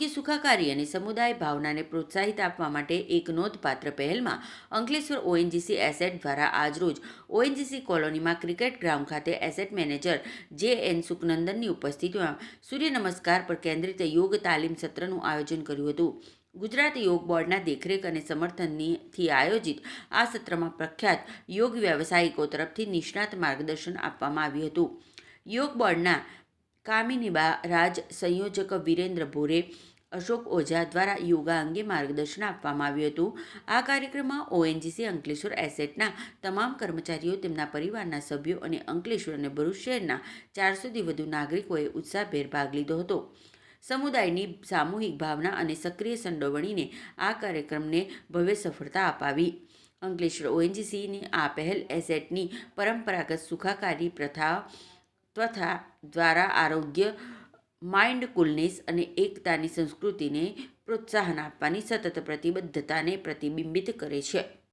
સુખાકારી અને સમુદાય ભાવનાને પ્રોત્સાહિત આપવા માટે એક નોંધપાત્ર પહેલમાં અંકલેશ્વર ઓએનજીસી એસેટ દ્વારા આજરોજ ઓએનજીસી કોલોનીમાં ક્રિકેટ ગ્રાઉન્ડ ખાતે એસેટ મેનેજર જે એન સુખનંદનની ઉપસ્થિતિમાં સૂર્ય નમસ્કાર પર કેન્દ્રિત યોગ તાલીમ સત્રનું આયોજન કર્યું હતું. ગુજરાત યોગ બોર્ડના દેખરેખ અને સમર્થનથી આયોજિત આ સત્રમાં પ્રખ્યાત યોગ વ્યવસાયિકો તરફથી નિષ્ણાત માર્ગદર્શન આપવામાં આવ્યું હતું. યોગ બોર્ડના કામિનીબા રાજ સંયોજક વિરેન્દ્ર ભોરે, અશોક ઓઝા દ્વારા યોગા અંગે માર્ગદર્શન આપવામાં આવ્યું હતું. આ કાર્યક્રમમાં ઓએનજીસી અંકલેશ્વર એસેટના તમામ કર્મચારીઓ, તેમના પરિવારના સભ્યો અને અંકલેશ્વર અને ભરૂચ શહેરના ચારસોથી વધુ નાગરિકોએ ઉત્સાહભેર ભાગ લીધો હતો. સમુદાયની સામૂહિક ભાવના અને સક્રિય સંડોવણીને આ કાર્યક્રમને ભવ્ય સફળતા અપાવી. અંકલેશ્વર ઓએનજીસીની આ પહેલ એસેટની પરંપરાગત સુખાકારી પ્રથા તથા દ્વારા આરોગ્ય માઇન્ડ કુલનેસ અને એકતાની સંસ્કૃતિને પ્રોત્સાહન આપવાની સતત પ્રતિબદ્ધતાને પ્રતિબિંબિત કરે છે.